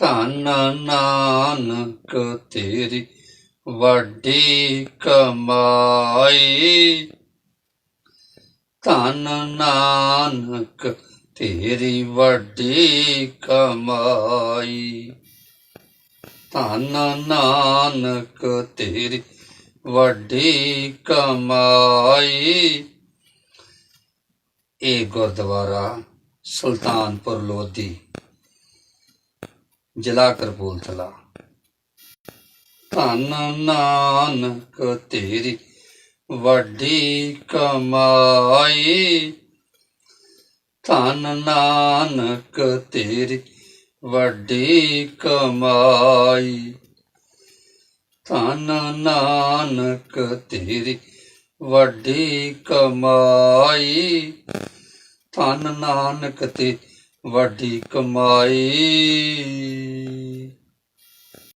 ਧੰਨ ਨਾਨਕ ਤੇਰੀ ਵੱਡੀ ਕਮਾਈ। ਧੰਨ ਨਾਨਕ ਤੇਰੀ ਵੱਡੀ ਕਮਾਈ। ਧੰਨ ਨਾਨਕ ਤੇਰੀ ਵੱਡੀ ਕਮਾਈ। ਇਹ ਗੁਰਦੁਆਰਾ ਸੁਲਤਾਨਪੁਰ ਲੋਧੀ ਜ਼ਿਲ੍ਹਾ ਕਰਪੂਲਥਲਾ ਧੰਨ ਨਾਨਕ ਤੇਰੀ, ਵੱਡੀ ਕਮਾਈ। ਧੰਨ ਨਾਨਕ ਤੇਰੀ, ਵੱਡੀ ਕਮਾਈ। ਧੰਨ ਨਾਨਕ ਤੇਰੀ, ਵੱਡੀ ਕਮਾਈ। ਧੰਨ ਨਾਨਕ ਤੇ ਵੱਡੀ ਕਮਾਈ।